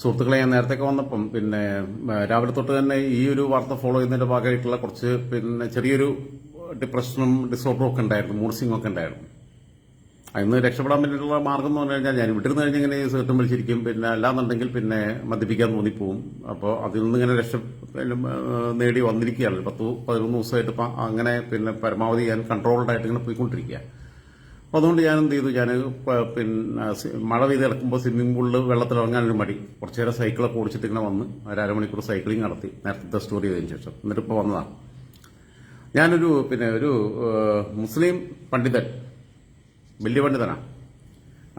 സുഹൃത്തുക്കളെ ഞാൻ നേരത്തെ വന്നപ്പം പിന്നെ രാവിലെ തൊട്ട് തന്നെ ഈ ഒരു വാർത്ത ഫോളോ ചെയ്യുന്നതിന്റെ ഭാഗമായിട്ടുള്ള കുറച്ച് പിന്നെ ചെറിയൊരു ഡിപ്രഷനും ഡിസോർഡറും ഒക്കെ ഉണ്ടായിരുന്നു മൂഡ് സ്വിംഗ് ഒക്കെ ഉണ്ടായിരുന്നു. അതിന് രക്ഷപ്പെടാൻ വേണ്ടിയിട്ടുള്ള മാർഗം എന്ന് പറഞ്ഞു കഴിഞ്ഞാൽ ഞാൻ വിട്ടിരുന്ന് കഴിഞ്ഞാൽ ഇങ്ങനെ സേർട്ടും വിളിച്ചിരിക്കും പിന്നെ അല്ലാന്നുണ്ടെങ്കിൽ പിന്നെ മദ്യപിക്കാൻ തോന്നിപ്പോവും. അപ്പോൾ അതിൽ നിന്ന് ഇങ്ങനെ രക്ഷ നേടി വന്നിരിക്കുകയാണ്. പത്ത് പതിനൊന്ന് ദിവസമായിട്ട് അങ്ങനെ പിന്നെ പരമാവധി ഞാൻ കൺട്രോൾഡ് ആയിട്ട് ഇങ്ങനെ പോയിക്കൊണ്ടിരിക്കുക അപ്പോൾ അതുകൊണ്ട് ഞാൻ എന്ത് ചെയ്തു ഞാൻ പിന്നെ മഴ പെയ്ത് കിടക്കുമ്പോൾ സ്വിമ്മിംഗ് പൂളിൽ വെള്ളത്തിൽ ഇറങ്ങാനൊരു മടി. കുറച്ച് നേരം സൈക്കിളൊക്കെ ഓടിച്ചിട്ട് ഇങ്ങനെ വന്ന് ഒരു അരമണിക്കൂർ സൈക്ലിംഗ് നടത്തി നേരത്തെ സ്റ്റോറി ചെയ്തതിന് ശേഷം. എന്നിട്ട് ഇപ്പോൾ വന്നതാണ് ഞാനൊരു പിന്നെ ഒരു മുസ്ലിം പണ്ഡിതൻ വലിയ പണ്ഡിതനാണ്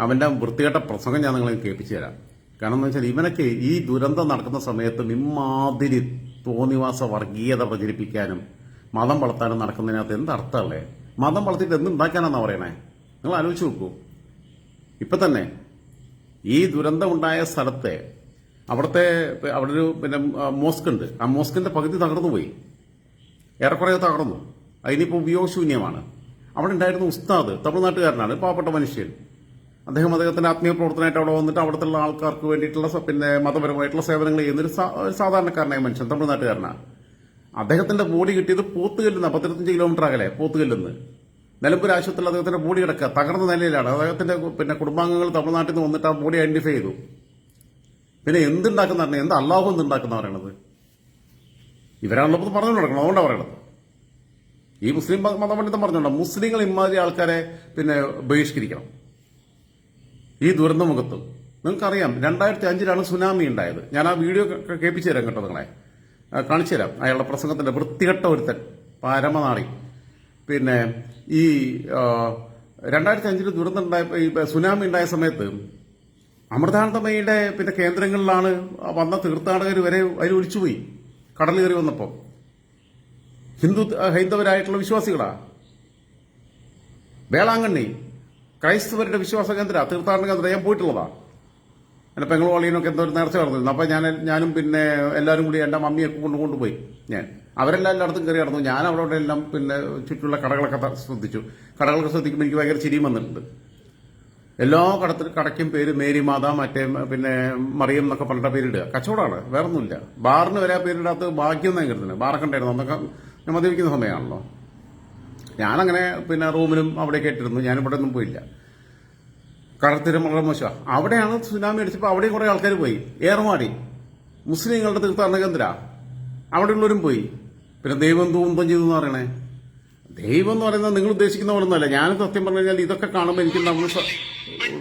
അവന്റെ വൃത്തികെട്ട പ്രസംഗം ഞാൻ നിങ്ങളെ കേൾപ്പിച്ചു തരാം കാരണം എന്ന് വെച്ചാൽ ഇവനൊക്കെ ഈ ദുരന്തം നടക്കുന്ന സമയത്ത് ഇമാതിരി തോന്നിവാസ വർഗീയത പ്രചരിപ്പിക്കാനും മതം വളർത്താനും നടക്കുന്നതിനകത്ത് എന്ത് അർത്ഥമല്ലേ മതം വളർത്തിയിട്ട് എന്ത് ഉണ്ടാക്കാനാണെന്നാ പറയണേ? നിങ്ങൾ ആലോചിച്ച് നോക്കൂ. ഇപ്പൊ തന്നെ ഈ ദുരന്തമുണ്ടായ സ്ഥലത്തെ അവിടുത്തെ അവിടെ ഒരു പിന്നെ മോസ്ക് ഉണ്ട് ആ മോസ്കിന്റെ പകുതി തകർന്നു പോയി ഏറെക്കുറെ തകർന്നു. അതിനിപ്പോൾ ഉപയോഗശൂന്യമാണ്. അവിടെ ഉണ്ടായിരുന്ന ഉസ്താദ് തമിഴ്നാട്ടുകാരനാണ് പാവപ്പെട്ട മനുഷ്യൻ. അദ്ദേഹം അദ്ദേഹത്തിന്റെ ആത്മീയ പ്രവർത്തനമായിട്ട് അവിടെ വന്നിട്ട് അവിടുത്തെ ആൾക്കാർക്ക് വേണ്ടിയിട്ടുള്ള പിന്നെ മതപരമായിട്ടുള്ള സേവനങ്ങൾ ചെയ്യുന്നൊരു സാധാരണക്കാരനായ മനുഷ്യൻ തമിഴ്നാട്ടുകാരനാണ്. അദ്ദേഹത്തിന്റെ ബോഡി കിട്ടിയത് പോത്തുകല്ലിന്ന് പത്തിരുപത്തഞ്ച് കിലോമീറ്റർ അകലെ പോത്തുകല്ലിന്ന്. നിലമ്പൂർ ആശുപത്രിയിൽ അദ്ദേഹത്തിന്റെ ബോഡി കിടക്കുക. തകർന്ന നിലയിലാണ്. അദ്ദേഹത്തിന്റെ പിന്നെ കുടുംബാംഗങ്ങൾ തമിഴ്നാട്ടിൽ നിന്ന് വന്നിട്ട് ആ ബോഡി ഐഡന്റിഫൈ ചെയ്തു. പിന്നെ എന്തുണ്ടാക്കുന്ന പറഞ്ഞു എന്ത് അള്ളാഹു എന്തുണ്ടാക്കുന്ന പറയണത്? ഇവരാണല്ലോ പറഞ്ഞു നടക്കണം അതുകൊണ്ടാണ് പറയണത്. ഈ മുസ്ലിം മത- മതപണ്ഡിതം പറഞ്ഞോണ്ട മുസ്ലിങ്ങൾ ഇമാതിരി ആൾക്കാരെ പിന്നെ ബഹിഷ്കരിക്കണം. ഈ ദുരന്ത മുഖത്ത് നിങ്ങൾക്കറിയാം രണ്ടായിരത്തി അഞ്ചിലാണ് സുനാമി ഉണ്ടായത്. ഞാൻ ആ വീഡിയോ കേൾപ്പിച്ചു തരാം കേട്ടോ നിങ്ങളെ. കാണിച്ചു തരാം. അയാളുടെ പ്രസംഗത്തിന്റെ വൃത്തികെട്ട ഒരുത്തൻ. പരമനാറി. പിന്നെ ഈ രണ്ടായിരത്തി അഞ്ചിൽ ദുരന്തം ഈ സുനാമി ഉണ്ടായ സമയത്ത് അമൃതാനന്ദമയുടെ പിന്നെ കേന്ദ്രങ്ങളിലാണ് വന്ന തീർത്ഥാടകർ വരെ അതിൽ ഒലിച്ചുപോയി കടൽ കയറി വന്നപ്പോൾ ഹിന്ദു ഹൈന്ദവരായിട്ടുള്ള വിശ്വാസികളാ. വേളാങ്കണ്ണി ക്രൈസ്തവരുടെ വിശ്വാസ കേന്ദ്ര തീർത്ഥാടന കേന്ദ്രം ഞാൻ പോയിട്ടുള്ളതാ. എന്റെ പെങ്ങളുവാളിയനൊക്കെ എന്തോ ഒരു നേർച്ച നടന്നിരുന്നു. അപ്പൊ ഞാൻ ഞാനും പിന്നെ എല്ലാവരും കൂടി എന്റെ മമ്മിയൊക്കെ കൊണ്ട് കൊണ്ടുപോയി ഞാൻ. അവരെല്ലാം എല്ലായിടത്തും കയറി നടന്നു. ഞാൻ അവിടെ എല്ലാം പിന്നെ ചുറ്റുള്ള കടകളൊക്കെ ശ്രദ്ധിച്ചു. കടകളൊക്കെ ശ്രദ്ധിക്കുമ്പോൾ എനിക്ക് ഭയങ്കര ചിരിയും വന്നിട്ടുണ്ട്. എല്ലാ കടത്തിൽ കടയ്ക്കും പേര് മേരി മാത മറ്റേ പിന്നെ മറിയം എന്നൊക്കെ പറഞ്ഞ പേരിടുക. കച്ചവടമാണ് വേറൊന്നുമില്ല. ബാറിന് വരെ ആ പേരിടാത്ത ഭാഗ്യം എന്നാണ് കരുതുന്നത് ബാറൊക്കെ ഉണ്ടായിരുന്നു അന്നൊക്കെ മദ്യപിക്കുന്ന സമയമാണല്ലോ. ഞാനങ്ങനെ പിന്നെ റൂമിലും അവിടെ കേട്ടിരുന്നു ഞാനിവിടെ ഒന്നും പോയില്ല. കടത്തിരം വളരെ മോശമാണ് അവിടെയാണ് സുനാമി അടിച്ചപ്പോൾ അവിടെയും കുറെ ആൾക്കാർ പോയി. ഏറുമാടി. മുസ്ലിങ്ങളുടെ തീർത്ഥാടന കേന്ദ്ര. അവിടെയുള്ളവരും പോയി. പിന്നെ ദൈവം തൂന്തം ചെയ്തു എന്ന് പറയണേ? ദൈവം എന്ന് പറയുന്നത് നിങ്ങൾ ഉദ്ദേശിക്കുന്ന പോലെ ഒന്നുമല്ല ഞാൻ സത്യം പറഞ്ഞു കഴിഞ്ഞാൽ ഇതൊക്കെ കാണുമ്പോൾ എനിക്ക് നമ്മൾ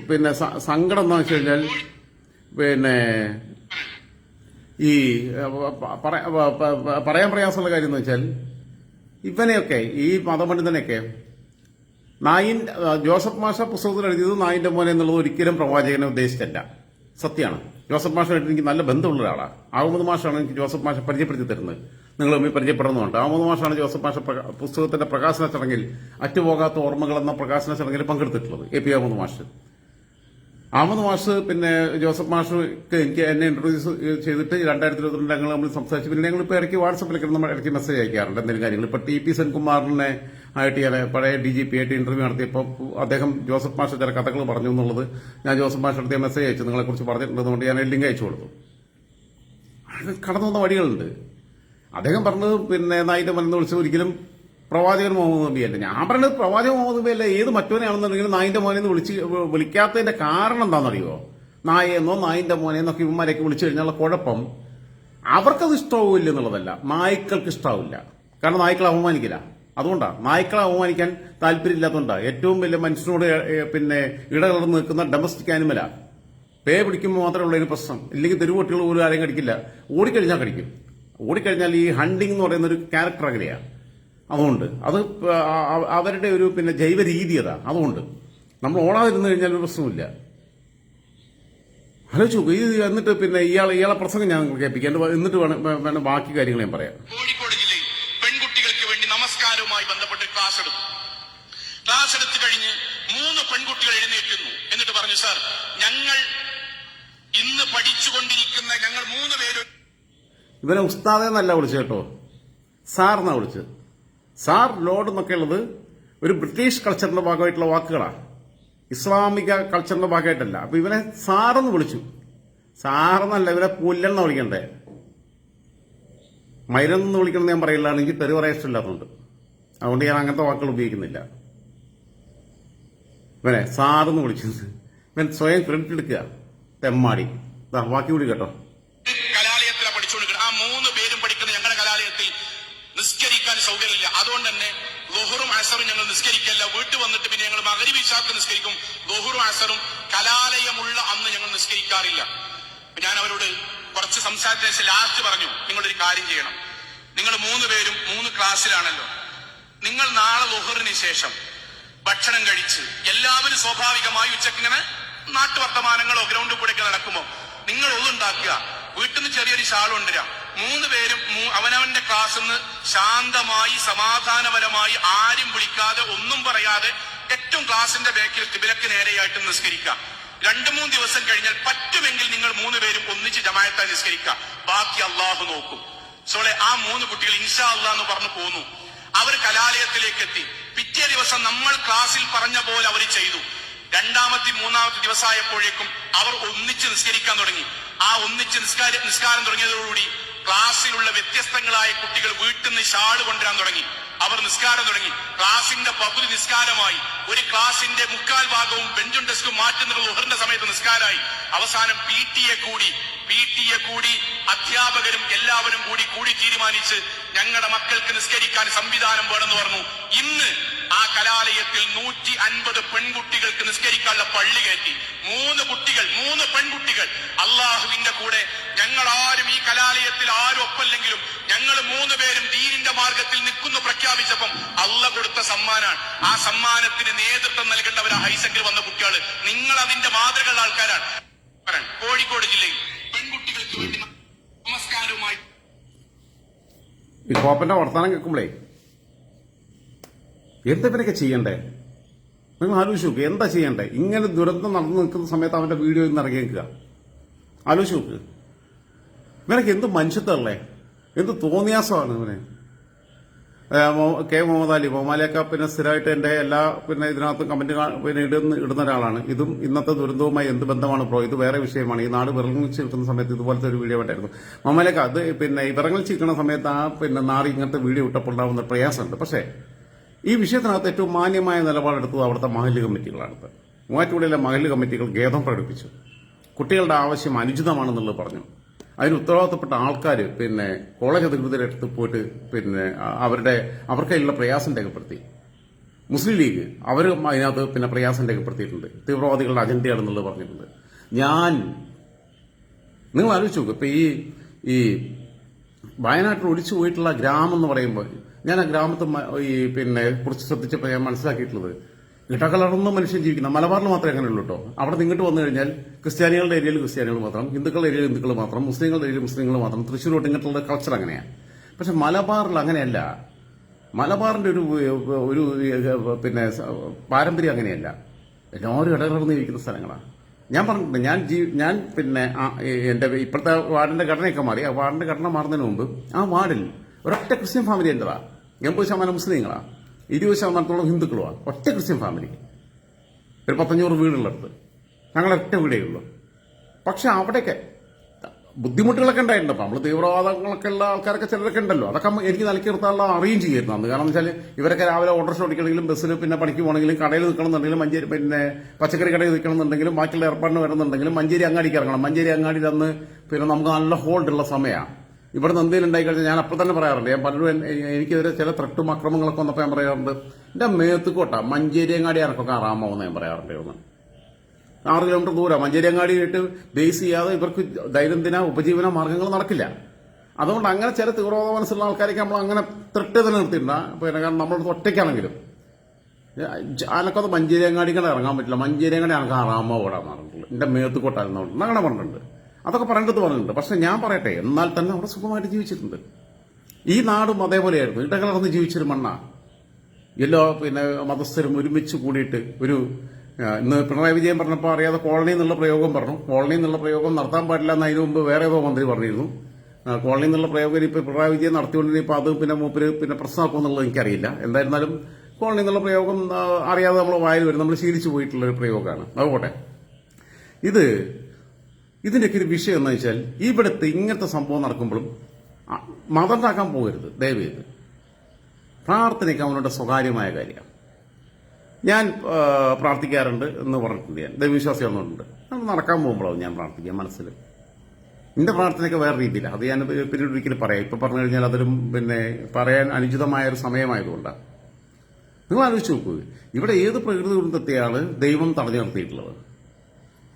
പിന്നെ സങ്കടം എന്താണെന്ന് വെച്ച് കഴിഞ്ഞാൽ പിന്നെ ഈ പറയാൻ പ്രയാസമുള്ള കാര്യം എന്ന് വെച്ചാൽ ഇവനെയൊക്കെ ഈ മതപണ്ഡിതനെയൊക്കെ നായിൻ ജോസഫ് മാഷ പുസ്തകത്തിൽ എഴുതിയത് നായിന്റെ മോനെ എന്നുള്ളത് ഒരിക്കലും പ്രവാചകനെ ഉദ്ദേശിച്ചല്ല. സത്യമാണ്. ജോസഫ് മാഷായിട്ട് എനിക്ക് നല്ല ബന്ധമുള്ള ഒരാളാണ് ആവുമത് മാഷാണ് എനിക്ക് ജോസഫ് മാഷ പരിചയപ്പെടുത്തി തരുന്നത്. നിങ്ങൾ തമ്മിൽ പരിചയപ്പെടുന്നുണ്ട്. മൂന്ന് മാഷാണ് ജോസഫ് മാഷ പുസ്തകത്തിന്റെ പ്രകാശന ചടങ്ങിൽ അറ്റുപോകാത്ത ഓർമ്മകൾ എന്ന പ്രകാശന ചടങ്ങിൽ പങ്കെടുത്തിട്ടുള്ളത്. എ പി അഹമ്മദ് മാഷ്. അഹമ്മദ് മാഷ് പിന്നെ ജോസഫ് മാഷ് എനിക്ക് എന്നെ ഇൻട്രൊഡ്യൂസ് ചെയ്തിട്ട് രണ്ടായിരത്തി ഇരുപത്തിരണ്ട് ഞങ്ങൾ നമ്മൾ സംസാരിച്ചു പിന്നെ ഞങ്ങൾ ഇപ്പോൾ ഇടയ്ക്ക് വാട്സപ്പിലൊക്കെ നമ്മൾ ഇടയ്ക്ക് മെസ്സേജ് അയക്കാറുണ്ട് എന്തെങ്കിലും കാര്യങ്ങൾ. ഇപ്പോൾ ടി പി സെൻകുമാറിനെ ആയിട്ട് ഞാൻ പഴയ ഡി ജി പി ആയിട്ട് ഇന്റർവ്യൂ നടത്തിയപ്പോൾ അദ്ദേഹം ജോസഫ് മാഷ് ചില കഥകൾ പറഞ്ഞു എന്നുള്ളത് ഞാൻ ജോസഫ് മാഷ് അടുത്ത് മെസ്സേജ് അയച്ചു. നിങ്ങളെക്കുറിച്ച് പറഞ്ഞിട്ടുണ്ടെന്നുകൊണ്ട് ഞാൻ ലിങ്ക് അയച്ചു കൊടുത്തു. കടന്നു വന്ന വഴികളുണ്ട്. അദ്ദേഹം പറഞ്ഞത് പിന്നെ നായിന്റെ മരുന്ന് വിളിച്ചത് ഒരിക്കലും പ്രവാചകൻ മുഹമ്മദ് നബിയല്ല ഞാൻ പറഞ്ഞത് പ്രവാചകൻ മുഹമ്മദ് നബി അല്ല. ഏത് മറ്റവനാണെന്നുണ്ടെങ്കിലും നായിന്റെ മോനെ എന്ന് വിളിച്ച് വിളിക്കാത്തതിന്റെ കാരണം എന്താണെന്നറിയോ? നായെന്നോ നായിന്റെ മോനെ എന്നൊക്കെ ഇവന്മാരെയൊക്കെ വിളിച്ചു കഴിഞ്ഞാൽ കുഴപ്പം അവർക്കത് ഇഷ്ടാവില്ല എന്നുള്ളതല്ല. നായ്ക്കൾക്ക് ഇഷ്ടാവില്ല. കാരണം നായ്ക്കളെ അപമാനിക്കില്ല. അതുകൊണ്ടാണ് നായ്ക്കളെ അപമാനിക്കാൻ താല്പര്യമില്ലാത്തതുകൊണ്ടാണ് ഏറ്റവും വലിയ മനുഷ്യനോട് പിന്നെ ഇടകലർന്ന് നിൽക്കുന്ന ഡൊമസ്റ്റിക് ആനിമലാണ് പേ പിടിക്കുമ്പോൾ മാത്രമേ ഉള്ളൊരു പ്രശ്നം. ഇല്ലെങ്കിൽ തെരുവോട്ടികൾ പോലും ആരെയും കടിക്കില്ല. ഓടിക്കഴിഞ്ഞാൽ കടിക്കും. ഓടിക്കഴിഞ്ഞാൽ ഈ ഹണ്ടിങ് എന്ന് പറയുന്ന ഒരു ക്യാരക്ടർ അങ്ങനെയാണ് അതുകൊണ്ട്. അത് അവരുടെ ഒരു പിന്നെ ജൈവ രീതി അതാ. അതുകൊണ്ട്. നമ്മൾ ഓടാതിരുന്നു കഴിഞ്ഞാൽ ഒരു പ്രശ്നമില്ല ആലോചിച്ചു. ഇത് എന്നിട്ട് പിന്നെ ഇയാളെ ഇയാളെ പ്രസംഗം ഞാൻ നിങ്ങൾക്ക് കേൾപ്പിക്കാം. എന്നിട്ട് വേണം വേണം ബാക്കി കാര്യങ്ങൾ ഞാൻ പറയാം. കോഴിക്കോട് ജില്ലയിൽ പെൺകുട്ടികൾക്ക് വേണ്ടി നമസ്കാരവുമായി ബന്ധപ്പെട്ട് ക്ലാസ് എടുത്തു. ക്ലാസ് എടുത്തു കഴിഞ്ഞ് മൂന്ന് പെൺകുട്ടികൾ എഴുന്നേറ്റുന്നു എന്നിട്ട് പറഞ്ഞു സാർ ഞങ്ങൾ ഇന്ന് പഠിച്ചുകൊണ്ടിരിക്കുന്ന ഞങ്ങൾ മൂന്ന് പേരും ഇവനെ ഉസ്താദെന്നല്ല വിളിച്ചത് കേട്ടോ. സാർ എന്നാണ് വിളിച്ചത്. സാർ ലോഡ് എന്നൊക്കെ ഉള്ളത് ഒരു ബ്രിട്ടീഷ് കൾച്ചറിന്റെ ഭാഗമായിട്ടുള്ള വാക്കുകളാണ് ഇസ്ലാമിക കൾച്ചറിന്റെ ഭാഗമായിട്ടല്ല. അപ്പൊ ഇവനെ സാറെന്ന് വിളിച്ചു. സാറെന്നല്ല ഇവരെ പുല്ലെന്ന് വിളിക്കണ്ടേ? മൈരെന്ന് വിളിക്കണമെന്ന് ഞാൻ പറയില്ല എനിക്ക് തെറി പറയാൻ ഇഷ്ടമില്ലാത്തതുകൊണ്ട്. അതുകൊണ്ട് ഞാൻ അങ്ങനത്തെ വാക്കുകൾ ഉപയോഗിക്കുന്നില്ല. ഇവനെ സാറെന്ന് വിളിക്കുന്നത് ഇവൻ സ്വയം ക്രെഡിറ്റ് എടുക്കുക. തെമ്മാടി. ബാക്കി കൂടി കേട്ടോ കലാലയത്തിലാണ് പഠിച്ചുകൊണ്ടിരിക്കുന്നത് ആ മൂന്ന് പേരും പഠിക്കുന്ന ഞങ്ങളുടെ കലാലയത്തിൽ നിസ്കരിക്കാൻ സൗകര്യമില്ല അതുകൊണ്ട് തന്നെ ലൊഹറും അസറും ഞങ്ങൾ നിസ്കരിക്കല്ല. വീട്ടിൽ വന്നിട്ട് പിന്നെ ഞങ്ങൾ മകരി ഇഷാക്ക് നിസ്കരിക്കും. ദോഹുറും അസറും കലാലയമുള്ള അന്ന് ഞങ്ങൾ നിസ്കരിക്കാറില്ല. ഞാൻ അവരോട് കുറച്ച് സംസാരത്തിന് ശേഷം ലാസ്റ്റ് പറഞ്ഞു നിങ്ങളൊരു കാര്യം ചെയ്യണം. നിങ്ങൾ മൂന്ന് പേരും മൂന്ന് ക്ലാസ്സിലാണല്ലോ. നിങ്ങൾ നാളെ ലൊഹറിന് ശേഷം ഭക്ഷണം കഴിച്ച് എല്ലാവരും സ്വാഭാവികമായി ഉച്ചയ്ക്ക് ഇങ്ങനെ നാട്ടുവർത്തമാനങ്ങളോ ഗ്രൗണ്ടിൽ കൂടെയൊക്കെ നടക്കുമ്പോൾ നിങ്ങൾ ഒന്നുണ്ടാക്കുക വീട്ടിൽ നിന്ന് ചെറിയൊരു ഷാൾ മൂന്ന് പേരും അവനവന്റെ ക്ലാസ്സിൽ നിന്ന് ശാന്തമായി സമാധാനപരമായി ആരും വിളിക്കാതെ ഒന്നും പറയാതെ ഏറ്റവും ക്ലാസിന്റെ ബാക്കിൽ തിബിലക്ക് നേരെയായിട്ട് നിസ്കരിക്കാം രണ്ടു മൂന്ന് ദിവസം കഴിഞ്ഞാൽ പറ്റുമെങ്കിൽ നിങ്ങൾ മൂന്ന് പേരും ഒന്നിച്ച് ജമായത്തായി നിസ്കരിക്കാം ബാക്കി അള്ളാഹു നോക്കും. സോളെ ആ മൂന്ന് കുട്ടികൾ ഇൻഷാ അള്ളാഹ് എന്ന് പറഞ്ഞു പോന്നു. അവർ കലാലയത്തിലേക്ക് എത്തി. പിറ്റേ ദിവസം നമ്മൾ ക്ലാസ്സിൽ പറഞ്ഞ പോലെ അവർ ചെയ്തു. രണ്ടാമത്തെ മൂന്നാമത്തെ ദിവസമായപ്പോഴേക്കും അവർ ഒന്നിച്ച് നിസ്കരിക്കാൻ തുടങ്ങി. ആ ഒന്നിച്ച് നിസ്കാര നിസ്കാരം തുടങ്ങിയതോടുകൂടി ക്ലാസ്സിലുള്ള വ്യത്യസ്തങ്ങളായ കുട്ടികൾ വീട്ടിൽ നിന്ന് ഷാൾ കൊണ്ടുവരാൻ തുടങ്ങി. അവർ നിസ്കാരം തുടങ്ങി. ക്ലാസിന്റെ പകുതി നിസ്കാരമായി. ഒരു ക്ലാസിന്റെ മുക്കാൽ ഭാഗവും ബെഞ്ചും ഡെസ്കും മാറ്റുന്നത് ഉഹറിന്റെ സമയത്ത് നിസ്കാരമായി. അവസാനം പി ടി എ കൂടി. പി ടി എ കൂടി. അധ്യാപകരും എല്ലാവരും കൂടി കൂടി തീരുമാനിച്ച് ഞങ്ങളുടെ മക്കൾക്ക് നിസ്കരിക്കാൻ സംവിധാനം വേണമെന്ന് പറഞ്ഞു. ഇന്ന് ആ കലാലയത്തിൽ നൂറ്റി അൻപത് പെൺകുട്ടികൾക്ക് നിസ്കരിക്കാനുള്ള പള്ളി കയറ്റി. മൂന്ന് കുട്ടികൾ മൂന്ന് പെൺകുട്ടികൾ. അള്ളാഹുവിന്റെ കൂടെ ഞങ്ങൾ ആരും ഈ കലാലയത്തിൽ ആരും ഒപ്പല്ലെങ്കിലും ഞങ്ങൾ മൂന്ന് പേരും ദീനിന്റെ മാർഗത്തിൽ നിൽക്കുന്നു പ്രഖ്യാപിച്ചപ്പം അള്ള കൊടുത്ത സമ്മാനാണ്. ആ സമ്മാനത്തിന് നേതൃത്വം നൽകേണ്ടവരാ ഹൈസെങ്കിൽ വന്ന കുട്ടികൾ നിങ്ങൾ അതിന്റെ മാതൃകയുള്ള ആൾക്കാരാണ്. കോഴിക്കോട് ജില്ലയിൽ പെൺകുട്ടികൾക്ക് വേണ്ടി നമസ്കാരവുമായി വർത്തമാനം കേൾക്കുമ്പോഴേ എന്താ ചെയ്യണ്ടേ? നിങ്ങൾ ആലോചിച്ച് നോക്കുക എന്താ ചെയ്യണ്ടേ? ഇങ്ങനെ ദുരന്തം നടന്നു നിൽക്കുന്ന സമയത്ത് അവന്റെ വീഡിയോ ഇന്ന് ഇറങ്ങി നിൽക്കുക ആലോചിച്ച് നോക്ക്. ഇവനൊക്കെ എന്ത് മനുഷ്യത്തല്ലേ എന്ത് തോന്നിയാസമാണ് ഇവന്? കെ മുഹമ്മദ് അലി മൊമാലിയൊക്കെ പിന്നെ സ്ഥിരമായിട്ട് എന്റെ എല്ലാ പിന്നെ ഇതിനകത്ത് കമന്റ് പിന്നെ ഇടുന്ന ഇടുന്ന ഒരാളാണ്. ഇതും ഇന്നത്തെ ദുരന്തവുമായി എന്ത് ബന്ധമാണ് പ്രോ ഇത് വേറെ വിഷയമാണ്. ഈ നാട് വിറങ്ങിച്ച് കിട്ടുന്ന സമയത്ത് ഇതുപോലത്തെ ഒരു വീഡിയോ ഉണ്ടായിരുന്നു മൊമാലിയൊക്കെ അത് പിന്നെ വിറങ്ങിച്ച് നിൽക്കുന്ന സമയത്ത് ആ പിന്നെ നാട് ഇങ്ങനത്തെ വീഡിയോ ഇട്ടപ്പോൾ ഉണ്ടാവുന്ന പ്രയാസമുണ്ട്. പക്ഷേ ഈ വിഷയത്തിനകത്ത് ഏറ്റവും മാന്യമായ നിലപാടെടുത്തത് അവിടുത്തെ മഹല്ല് കമ്മിറ്റികളാണ്. മൂവാറ്റുപുഴയിലെ മഹല്ല് കമ്മിറ്റികൾ ഖേദം പ്രകടിപ്പിച്ചു. കുട്ടികളുടെ ആവശ്യം അനുചിതമാണെന്നുള്ളത് പറഞ്ഞു. അതിന് ഉത്തരവാദിത്തപ്പെട്ട ആൾക്കാർ പിന്നെ കോളേജ് അധികൃതരെ അടുത്ത് പോയിട്ട് പിന്നെ അവരുടെ അവർക്കതിലുള്ള പ്രയാസം രേഖപ്പെടുത്തി. മുസ്ലിം ലീഗ് അവർ അതിനകത്ത് പിന്നെ പ്രയാസം രേഖപ്പെടുത്തിയിട്ടുണ്ട്. തീവ്രവാദികളുടെ അജണ്ടയാണെന്നുള്ളത് പറഞ്ഞിട്ടുണ്ട്. ഞാൻ നിങ്ങൾ ആലോചിച്ച് നോക്കും. ഇപ്പൊ ഈ ഈ വയനാട്ടിൽ ഒഴിച്ചു പോയിട്ടുള്ള ഗ്രാമം എന്ന് പറയുമ്പോൾ ഞാൻ ആ ഗ്രാമത്തെ ഈ പിന്നെ കുറച്ച് ശ്രദ്ധിച്ചപ്പോൾ ഞാൻ മനസ്സിലാക്കിയിട്ടുള്ളത്. ഇടകലർന്ന മനുഷ്യൻ ജീവിക്കുന്ന മലബാറിൽ മാത്രമേ അങ്ങനെയുള്ളൂ കേട്ടോ അവിടെ നിങ്ങോട്ട് വന്നു കഴിഞ്ഞാൽ ക്രിസ്ത്യാനികളുടെ ഏരിയയിൽ ക്രിസ്ത്യാനികൾ മാത്രം ഹിന്ദുക്കളുടെ ഏരിയയിൽ ഹിന്ദുക്കൾ മാത്രം മുസ്ലിങ്ങളുടെ ഏരിയയിൽ മുസ്ലിങ്ങൾ മാത്രം തൃശ്ശൂരോട്ട് ഇങ്ങോട്ടുള്ള കൾച്ചർ അങ്ങനെയാണ് പക്ഷെ മലബാറിൽ അങ്ങനെയല്ല. മലബാറിന്റെ ഒരു ഒരു പിന്നെ പാരമ്പര്യം അങ്ങനെയല്ല. എല്ലാവരും ഇടകലർന്ന് ജീവിക്കുന്ന സ്ഥലങ്ങളാണ് ഞാൻ പറഞ്ഞിട്ടുണ്ട് ഞാൻ ജീ ഞാൻ പിന്നെ എന്റെ ഇപ്പോഴത്തെ വാർഡിന്റെ ഘടനയൊക്കെ മാറി. ആ വാർഡിന്റെ ഘടന മാറുന്നതിന് മുമ്പ് ആ വാർഡിൽ ഒരൊറ്റ ക്രിസ്ത്യൻ ഫാമിലി എന്റെതാ. എൺപത് ശതമാനം മുസ്ലിങ്ങളാണ് ഇരുപത് ശതമാനത്തോളം ഹിന്ദുക്കളുമാണ് ഒറ്റ ക്രിസ്ത്യൻ ഫാമിലി ഒരു പത്തഞ്ഞൂറ് വീടുള്ളിടത്ത്. ഞങ്ങളൊറ്റ വീടേ ഉള്ളൂ. പക്ഷെ അവിടെയൊക്കെ ബുദ്ധിമുട്ടുകളൊക്കെ ഉണ്ടായിട്ടുണ്ട്. അപ്പൊ നമ്മൾ തീവ്രവാദങ്ങളൊക്കെ ഉള്ള ആൾക്കാരൊക്കെ ചിലരൊക്കെ ഉണ്ടല്ലോ. അതൊക്കെ എനിക്ക് നൽകി നിർത്താനുള്ള അറിയും ചെയ്യുന്നു അന്ന്. കാരണം വെച്ചാൽ ഇവരൊക്കെ രാവിലെ ഓട്ടോറിക്ഷ ഓടിക്കണമെങ്കിലും ബസ്സിൽ പിന്നെ പണിക്ക് പോകണമെങ്കിലും കടയിൽ നിൽക്കണമെന്നുണ്ടെങ്കിലും മഞ്ചേരി പിന്നെ പച്ചക്കറി കടയിൽ നിൽക്കണമെന്നുണ്ടെങ്കിലും ബാക്കിയുള്ള ഏർപ്പാടിന് വരുന്നുണ്ടെങ്കിലും മഞ്ചേരി അങ്ങാടിക്ക് ഇറങ്ങണം. മഞ്ചേരി അങ്ങാടിയിൽ അന്ന് പിന്നെ നമുക്ക് നല്ല ഹോൾഡുള്ള സമയമാണ് ഇവിടെ എന്തെങ്കിലും കഴിഞ്ഞാൽ ഞാൻ അപ്പോൾ തന്നെ പറയാറുണ്ട്. ഞാൻ പലരും എനിക്കെതിരെ ചില ത്രട്ടും അക്രമങ്ങളൊക്കെ വന്നപ്പോൾ ഞാൻ പറയാറുണ്ട് എന്റെ മേത്തുക്കോട്ട മഞ്ചേരി അങ്ങാടി ഇറക്കൊക്കെ ആറാമോ ഞാൻ പറയാറുണ്ട് ഒന്ന് ആറ് കിലോമീറ്റർ ദൂരം മഞ്ചേരിയങ്ങാടിയിട്ട് ബേസ് ചെയ്യാതെ ഇവർക്ക് ദൈനംദിന ഉപജീവന മാർഗങ്ങൾ നടക്കില്ല. അതുകൊണ്ട് അങ്ങനെ ചില തീവ്രവാദ മനസ്സുള്ള ആൾക്കാരൊക്കെ നമ്മൾ അങ്ങനെ ത്രിട്ട് തന്നെ നിർത്തിയിട്ടുണ്ട് പിന്നെ കാരണം നമ്മളടുത്ത് ഒറ്റയ്ക്കാണെങ്കിലും. ആനക്കത് മഞ്ചേരിയങ്ങാടികളെ ഇറങ്ങാൻ പറ്റില്ല. മഞ്ചേരിയങ്ങാടി എനിക്ക് ആറാമോ ഓടാൻ പറഞ്ഞിട്ടുള്ളൂ എന്റെ മേത്ത് കൊട്ടായിരുന്നു അങ്ങനെ പറഞ്ഞിട്ടുണ്ട്. അതൊക്കെ പറയേണ്ടത് പറഞ്ഞിട്ടുണ്ട് പക്ഷെ ഞാൻ പറയട്ടെ എന്നാൽ തന്നെ അവിടെ സുഖമായിട്ട് ജീവിച്ചിട്ടുണ്ട്. ഈ നാടും അതേപോലെയായിരുന്നു. ഇടകലർന്ന് ജീവിച്ചൊരു മണ്ണ. എല്ലാ പിന്നെ മതസ്ഥരും ഒരുമിച്ച് കൂടിയിട്ട് ഒരു ഇന്ന് പിണറായി വിജയൻ പറഞ്ഞപ്പോൾ അറിയാതെ കോളനി എന്നുള്ള പ്രയോഗം പറഞ്ഞു. കോളനി എന്നുള്ള പ്രയോഗം നടത്താൻ പാടില്ല എന്ന് അതിനു മുമ്പ് വേറെ ഏതോ മന്ത്രി പറഞ്ഞിരുന്നു. കോളനി എന്നുള്ള പ്രയോഗം ഇപ്പോൾ പിണറായി വിജയൻ നടത്തിക്കൊണ്ടിരുന്നപ്പോൾ അത് പിന്നെ മൂപ്പര് പിന്നെ പ്രശ്നമാക്കും എന്നുള്ളത് എനിക്കറിയില്ല. എന്തായിരുന്നാലും കോളനി എന്നുള്ള പ്രയോഗം അറിയാതെ നമ്മൾ വായിൽ വരും. നമ്മൾ ശീലിച്ചു പോയിട്ടുള്ള ഒരു പ്രയോഗമാണ് അതുപോട്ടെ ഇത് ഇതിന്റെയൊക്കെ ഒരു വിഷയം എന്ന് വെച്ചാൽ ഇവിടുത്തെ ഇങ്ങനത്തെ സംഭവം നടക്കുമ്പോഴും മതണ്ടാക്കാൻ പോകരുത് ദയവേത് പ്രാർത്ഥനയ്ക്ക് അവനോട് സ്വകാര്യമായ കാര്യമാണ്. ഞാൻ പ്രാർത്ഥിക്കാറുണ്ട് എന്ന് പറഞ്ഞിട്ടുണ്ട് ഞാൻ. ദൈവവിശ്വാസി ഒന്നുണ്ട് അത് നടക്കാൻ പോകുമ്പോഴാവും ഞാൻ പ്രാർത്ഥിക്കാം മനസ്സിൽ. എന്റെ പ്രാർത്ഥനയൊക്കെ വേറെ രീതിയിലാണ് അത് ഞാൻ പിന്നീട് ഒരിക്കലും പറയാം. ഇപ്പൊ പറഞ്ഞു കഴിഞ്ഞാൽ അതൊരു പിന്നെ പറയാൻ അനുചിതമായ ഒരു സമയമായതുകൊണ്ടാണ്. നിങ്ങൾ ആലോചിച്ച് നോക്കൂ. ഇവിടെ ഏത് പ്രകൃതി ദുരന്തത്തെയാണ് ദൈവം തടഞ്ഞു നിർത്തിയിട്ടുള്ളത്?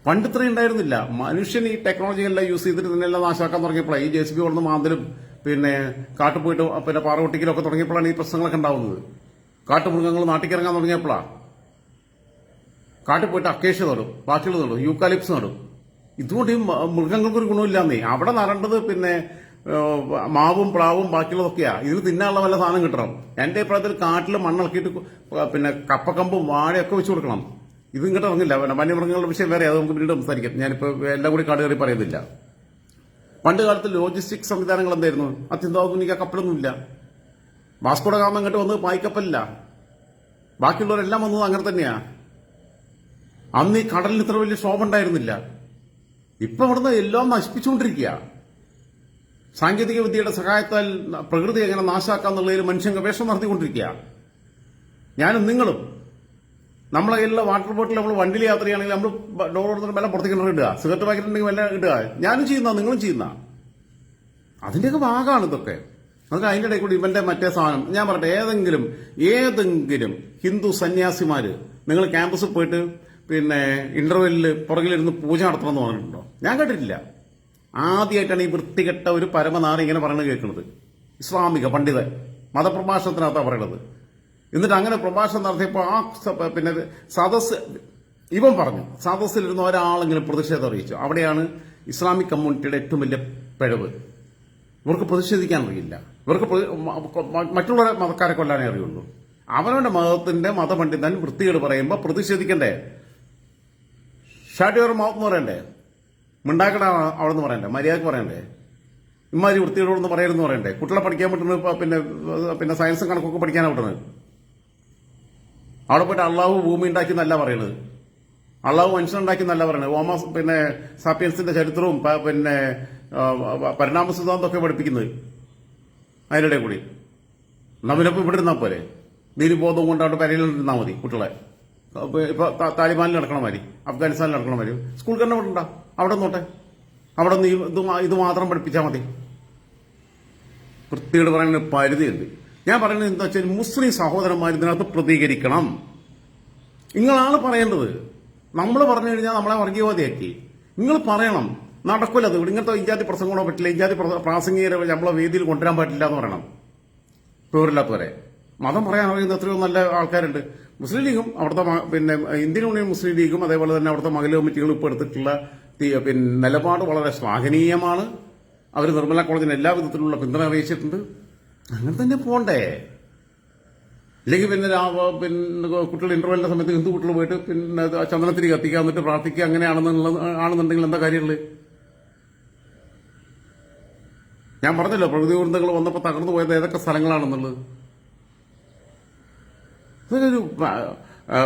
പണ്ട് ഉണ്ടായിരുന്നില്ല. മനുഷ്യൻ ഈ ടെക്നോളജി എല്ലാം യൂസ് ചെയ്തിട്ട് ഇതിനെല്ലാം നാശമാക്കാൻ തുടങ്ങിയപ്പോഴാണ് ഈ ജെ സി ബി കൊണ്ടുവന്ന് മാന്തലും പിന്നെ കാട്ടുപോയിട്ട് പിന്നെ പാറ ഒക്കെ തുടങ്ങിയപ്പോഴാണ് ഈ പ്രശ്നങ്ങളൊക്കെ ഉണ്ടാവുന്നത്. കാട്ടുമൃഗങ്ങൾ നാട്ടിക്കിറങ്ങാൻ തുടങ്ങിയപ്പോഴാണ് കാട്ടിൽ പോയിട്ട് അക്കേഷ്യ നടും ബാക്കിയുള്ള നടും യൂക്കാലിപ്സ് നടും. ഇതുകൊണ്ട് ഈ മൃഗങ്ങൾക്കൊരു ഗുണമില്ലാന്നേ. അവിടെ നടേണ്ടത് പിന്നെ മാവും പ്ലാവും ബാക്കിയുള്ളതൊക്കെയാ. ഇതിന് തിന്നാനുള്ള വല്ല സാധനം കിട്ടണം. എന്റെ അഭിപ്രായത്തിൽ കാട്ടിൽ മണ്ണിളക്കിയിട്ട് പിന്നെ കപ്പക്കമ്പും വാഴയൊക്കെ വെച്ചു കൊടുക്കണം. ഇത് ഇങ്ങോട്ട് വന്നില്ല. വന്യമൃഗങ്ങളുടെ വിഷയം വേറെ അത് നമുക്ക് പിന്നീട് സംസാരിക്കാം. ഞാനിപ്പോ എല്ലാം കൂടി കാട് കയറി പറയുന്നില്ല. പണ്ട് കാലത്ത് ലോജിസ്റ്റിക് സംവിധാനങ്ങൾ എന്തായിരുന്നു? അത്യന്താധുനിക കപ്പലൊന്നുമില്ല. വാസ്കോട ഗാമ ഇങ്ങോട്ട് വന്നത് പായ്ക്കപ്പലില്ല. ബാക്കിയുള്ളവരെല്ലാം വന്നത് അങ്ങനെ തന്നെയാ. അന്ന് ഈ കടലിന് ഇത്ര വലിയ ക്ഷോഭം ഉണ്ടായിരുന്നില്ല. ഇപ്പൊ അവിടുന്ന് എല്ലാം നശിപ്പിച്ചുകൊണ്ടിരിക്കുക സാങ്കേതിക വിദ്യയുടെ സഹായത്താൽ പ്രകൃതി എങ്ങനെ നാശാക്കാന്നുള്ളതിൽ മനുഷ്യൻ ഗവേഷണം നടത്തിക്കൊണ്ടിരിക്കുക ഞാനും നിങ്ങളും നമ്മളെ കയ്യിലുള്ള വാട്ടർ ബോട്ടിൽ നമ്മൾ വണ്ടിയിൽ യാത്ര ചെയ്യുകയാണെങ്കിൽ നമ്മൾ ഡോർ കൊടുത്തിട്ട് വില പുറത്തേക്ക് ഇടുക. സിഗരറ്റ് പാക്കറ്റ് ഉണ്ടെങ്കിൽ വില കിട്ടുക ഞാനും ചെയ്യുന്ന നിങ്ങളും ചെയ്യുന്ന. അതിന്റെയൊക്കെ ഭാഗമാണ് ഇതൊക്കെ. അതൊക്കെ അതിന്റെ ഇടയിൽ കൂടി ഇവന്റെ മറ്റേ സാധനം. ഞാൻ പറയട്ടെ ഏതെങ്കിലും ഏതെങ്കിലും ഹിന്ദു സന്യാസിമാര് നിങ്ങൾ ക്യാമ്പസിൽ പോയിട്ട് പിന്നെ ഇന്റർവെല്ലിൽ പുറകിലിരുന്ന് പൂജ നടത്തണം എന്ന് പറഞ്ഞിട്ടുണ്ടോ? ഞാൻ കേട്ടിട്ടില്ല. ആദ്യമായിട്ടാണ് ഈ വൃത്തികെട്ട ഒരു പരമനാഥ ഇങ്ങനെ പറയുന്നത് കേൾക്കുന്നത്. ഇസ്ലാമിക പണ്ഡിതൻ. മതപ്രഭാഷണത്തിനകത്താണ് പറയണത് എന്നിട്ട് അങ്ങനെ പ്രഭാഷണം നടത്തിയപ്പോൾ ആ പിന്നെ സദസ് ഇവൻ പറഞ്ഞു സദസ്സിലിരുന്ന ഒരാളെങ്കിലും പ്രതിഷേധം അറിയിച്ചു. അവിടെയാണ് ഇസ്ലാമിക് കമ്മ്യൂണിറ്റിയുടെ ഏറ്റവും വലിയ പിഴവ്. ഇവർക്ക് പ്രതിഷേധിക്കാൻ അറിയില്ല. ഇവർക്ക് മറ്റുള്ള മതക്കാരെ കൊല്ലാനേ അറിയുള്ളൂ. അവനവന്റെ മതത്തിന്റെ മതപണ്ഡിതൻ വൃത്തികേട് പറയുമ്പോൾ പ്രതിഷേധിക്കണ്ടേ? ഷാട്ട് യുവർ മൗത്ത് എന്ന് പറയണ്ടേ? മിണ്ടാക്കട അവിടെ നിന്ന് പറയണ്ടേ? മര്യാദയ്ക്ക് പറയണ്ടേ? ഇമാതിരി വൃത്തികേടോടൊന്ന് പറയരുതെന്ന് പറയണ്ടേ? കുട്ടികളെ പഠിക്കാൻ പറ്റുന്നത് പിന്നെ പിന്നെ സയൻസും കണക്കൊക്കെ പഠിക്കാനാണ് വിട്ടുന്നത് അവിടെ പോയിട്ട് അള്ളാഹു ഭൂമി ഉണ്ടാക്കി എന്നല്ല പറയണത്. അള്ളാഹു മനുഷ്യനുണ്ടാക്കി എന്നല്ല പറയണത്. ഓമാസ് പിന്നെ സാപ്പിയൻസിന്റെ ചരിത്രവും പിന്നെ പരിണാമ സിദ്ധാന്തമൊക്കെ പഠിപ്പിക്കുന്നത്. അതിനിടെ കൂടി. നമ്മളിപ്പോ ഇവിടെ ഇരുന്നാൽ പോരെ? നീതിബോധം കൊണ്ട് അവിടെ പെരയിൽ ഇരുന്നാൽ മതി കുട്ടികളെ. ഇപ്പൊ താലിബാനിൽ നടക്കണ മാതിരി അഫ്ഗാനിസ്ഥാനിൽ നടക്കണ മാതിരി. സ്കൂൾ തന്നെ വിടണ്ട അവിടെ നോട്ടെ അവിടെ നിന്ന് ഇത് മാത്രം പഠിപ്പിച്ചാൽ മതി. വൃത്തിയോട് പറയുന്ന പരിധിയുണ്ട്. ഞാൻ പറയുന്നത് എന്താ വെച്ചാൽ മുസ്ലിം സഹോദരന്മാർ ഇതിനകത്ത് പ്രതികരിക്കണം. നിങ്ങളാണ് പറയേണ്ടത്. നമ്മൾ പറഞ്ഞു കഴിഞ്ഞാൽ നമ്മളെ വർഗീയവാദിയാക്കി. നിങ്ങൾ പറയണം. നടക്കില്ല അത്. ഇങ്ങനത്തെ ഇജാതി പ്രസംഗങ്ങളോ പറ്റില്ല. ഇജാതി പ്ര- പ്രാസംഗികരെ നമ്മളെ വേദിയിൽ കൊണ്ടുവരാൻ പറ്റില്ല എന്ന് പറയണം. പേരില്ലാത്തവരെ. മതം പറയാൻ അറിയുന്ന എത്രയോ നല്ല ആൾക്കാരുണ്ട്. മുസ്ലിം ലീഗും അവിടുത്തെ പിന്നെ ഇന്ത്യൻ യൂണിയൻ മുസ്ലിം ലീഗും അതേപോലെ തന്നെ അവിടുത്തെ മകൽ കമ്മിറ്റികളും ഇപ്പോൾ എടുത്തിട്ടുള്ള പിന്നെ നിലപാട് വളരെ ശ്ലാഘനീയമാണ്. അവർ നിർമ്മല കോളേജിന് എല്ലാവിധത്തിലുള്ള പിന്തുണ അറിയിച്ചിട്ടുണ്ട്. അങ്ങനെ തന്നെ പോണ്ടേ. ഇല്ലെങ്കിൽ പിന്നെ പിന്നെ കുട്ടികൾ ഇന്റർവെല്ലിന്റെ സമയത്ത് ഹിന്ദു കുട്ടികൾ പോയിട്ട് പിന്നെ ചന്ദനത്തിരി കത്തിക്കാൻ എന്നിട്ട് പ്രാർത്ഥിക്കുക അങ്ങനെയാണെന്നുള്ളത് ആണെന്നുണ്ടെങ്കിൽ എന്താ കാര്യമുള്ളത് ഞാൻ പറഞ്ഞല്ലോ പ്രകൃതി ദുരന്തങ്ങൾ വന്നപ്പോൾ തകർന്നു പോയത് ഏതൊക്കെ സ്ഥലങ്ങളാണെന്നുള്ളത്. അതൊരു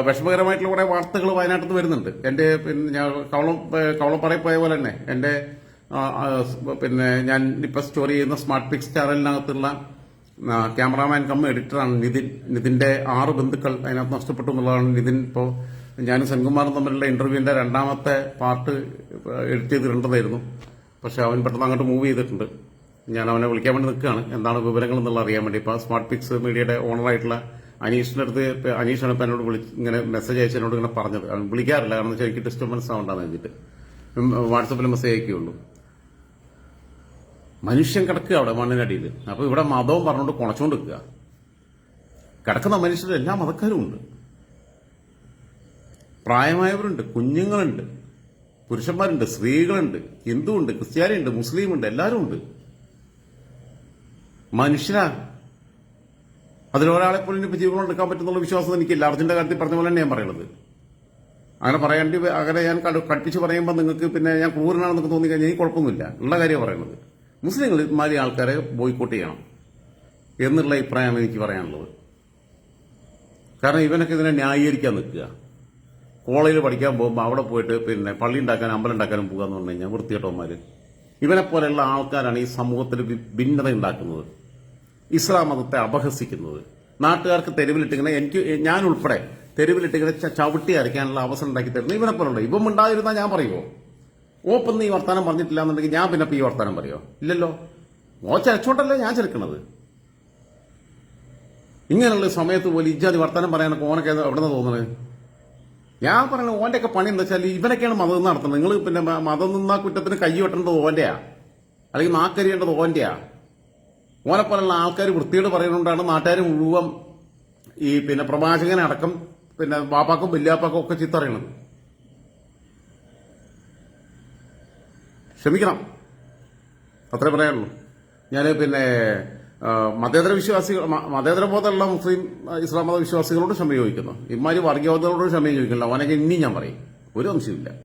വിഷമകരമായിട്ടുള്ള കുറെ വാർത്തകൾ വയനാട്ടിൽ നിന്ന് വരുന്നുണ്ട്. എന്റെ പിന്നെ ഞാൻ കവളം കവളപ്പറയിൽ പോയ പോലെ തന്നെ സ് പിന്നെ ഞാൻ ഇപ്പൊ സ്റ്റോറി ചെയ്യുന്ന സ്മാർട്ട് പിക്സ് ചാനലിനകത്തുള്ള ക്യാമറാമാൻ കമ്മ എഡിറ്ററാണ് നിതിൻ. നിതിന്റെ ആറ് ബന്ധുക്കൾ അതിനകത്ത് നഷ്ടപ്പെട്ടു എന്നുള്ളതാണ് നിതിൻ ഇപ്പോൾ ഞാനും സെൻകുമാറും തമ്മിലുള്ള ഇന്റർവ്യൂവിന്റെ രണ്ടാമത്തെ പാർട്ട് എഡിറ്റ് ചെയ്തിട്ടുണ്ടായിരുന്നു പക്ഷെ അവൻ പെട്ടെന്ന് അങ്ങോട്ട് മൂവ് ചെയ്തിട്ടുണ്ട്. ഞാൻ അവനെ വിളിക്കാൻ വേണ്ടി നിൽക്കുകയാണ്. എന്താണ് വിവരങ്ങൾ എന്നുള്ള അറിയാൻ വേണ്ടി. ഇപ്പൊ സ്മാർട്ട് പിക്സ് മീഡിയയുടെ ഓണറായിട്ടുള്ള അനീഷിന്റെ അടുത്ത് അനീഷാണ് ഇപ്പൊ എന്നോട് വിളി ഇങ്ങനെ മെസ്സേജ് അയച്ച് എന്നോട് ഇങ്ങനെ പറഞ്ഞത്. അവൻ വിളിക്കാറില്ല. കാരണം വെച്ചാൽ എനിക്ക് ഡിസ്റ്റർബൻസ് ആവണ്ടെന്ന് വെച്ചിട്ട് വാട്സപ്പിൽ മെസ്സേജ് അയക്കുകയുള്ളൂ. മനുഷ്യൻ കിടക്കുക അവിടെ മണ്ണിനടിയിൽ. അപ്പോൾ ഇവിടെ മതവും പറഞ്ഞുകൊണ്ട് കുണച്ചുകൊണ്ട് നിൽക്കുക കിടക്കുന്ന മനുഷ്യരുടെ എല്ലാ മതക്കാരും ഉണ്ട്. പ്രായമായവരുണ്ട് കുഞ്ഞുങ്ങളുണ്ട് പുരുഷന്മാരുണ്ട് സ്ത്രീകളുണ്ട് ഹിന്ദുവുണ്ട് ക്രിസ്ത്യാനിയുണ്ട് മുസ്ലിമുണ്ട് എല്ലാവരും ഉണ്ട്. മനുഷ്യരാ അതിലൊരാളെ പോലും ഇപ്പൊ ജീവനോട് എടുക്കാൻ പറ്റുന്നുള്ള വിശ്വാസം എനിക്കില്ല. അർജുന്റെ കാര്യത്തിൽ പറഞ്ഞ പോലെ തന്നെ ഞാൻ പറയണത് അങ്ങനെ പറയേണ്ടി അങ്ങനെ ഞാൻ കട- കടുപ്പിച്ച് പറയുമ്പോൾ നിങ്ങൾക്ക് പിന്നെ ഞാൻ ക്രൂരനാണെന്നൊക്കെ തോന്നി കഴിഞ്ഞാൽ എനിക്ക് കുഴപ്പമൊന്നുമില്ല. ഉള്ള കാര്യം പറയണത് മുസ്ലിങ്ങൾ ഇമാതിരി ആൾക്കാരെ ബോയ്ക്കോട്ട് ചെയ്യണം എന്നുള്ള അഭിപ്രായമാണ് എനിക്ക് പറയാനുള്ളത്. കാരണം ഇവനൊക്കെ ഇതിനെ ന്യായീകരിക്കാൻ നിൽക്കുക. കോളേജിൽ പഠിക്കാൻ പോകുമ്പോൾ അവിടെ പോയിട്ട് പിന്നെ പള്ളി ഉണ്ടാക്കാനും അമ്പലം ഉണ്ടാക്കാനും പോകുക എന്ന് പറഞ്ഞു കഴിഞ്ഞാൽ വൃത്തികെട്ടവന്മാർ ഇവനെ പോലെയുള്ള ആൾക്കാരാണ് ഈ സമൂഹത്തിൽ ഭിന്നത ഉണ്ടാക്കുന്നത്. ഇസ്ലാം മതത്തെ അപഹസിക്കുന്നത്. നാട്ടുകാർക്ക് തെരുവിലിട്ടിങ്ങനെ എനിക്ക് ഞാൻ ഉൾപ്പെടെ തെരുവിലിട്ടിങ്ങനെ ചവിട്ടി അരയ്ക്കാനുള്ള അവസരം ഉണ്ടാക്കി തരുന്നത് ഇവനെ പോലുണ്ട് ഇവൻ ഉണ്ടായിരുന്നാൽ ഞാൻ പറയുമോ ഓപ്പം ഈ വർത്താനം പറഞ്ഞിട്ടില്ല എന്നുണ്ടെങ്കിൽ ഞാൻ പിന്നെ ഈ വർത്താനം പറയോ? ഇല്ലല്ലോ. ഓ ചരച്ചോട്ടല്ലേ ഞാൻ ചെറുക്കണത്. ഇങ്ങനെയുള്ള സമയത്ത് പോലും ഇജ്ജാതി വർത്താനം പറയാനൊക്കെ ഓനൊക്കെ എവിടെ നിന്ന് തോന്നുന്നത് ഞാൻ ഓന്റെ ഒക്കെ പണി എന്താ വെച്ചാൽ ഇവനൊക്കെയാണ് മതം നടത്തുന്നത്. നിങ്ങൾ പിന്നെ മതം നിന്നാ കുറ്റത്തിന് കൈ വെട്ടേണ്ടത് ഓന്റെയാ. അല്ലെങ്കിൽ നാക്കരിയേണ്ടത് ഓന്റെയാ. ഓനെ പോലുള്ള ആൾക്കാർ വൃത്തിയോട് പറയുന്നതുകൊണ്ടാണ് നാട്ടുകാർ മുഴുവൻ ഈ പിന്നെ പ്രവാചകനടക്കം പിന്നെ ബാപ്പാക്കും വല്യാപ്പാക്കും ഒക്കെ ചീത്ത ക്ഷമിക്കണം. അത്രേ പറയാനുള്ളൂ. ഞാൻ പിന്നെ മതേതര വിശ്വാസികൾ മതേതര ബോധമുള്ള മുസ്ലിം ഇസ്ലാം മത വിശ്വാസികളോട് ക്ഷമ ചോദിക്കുന്നു. ഇമാര് വർഗീയവാദികളോട് ക്ഷമ ചോദിക്കില്ല അവനൊക്കെ ഇനിയും ഞാൻ പറയും. ഒരു അംശമില്ല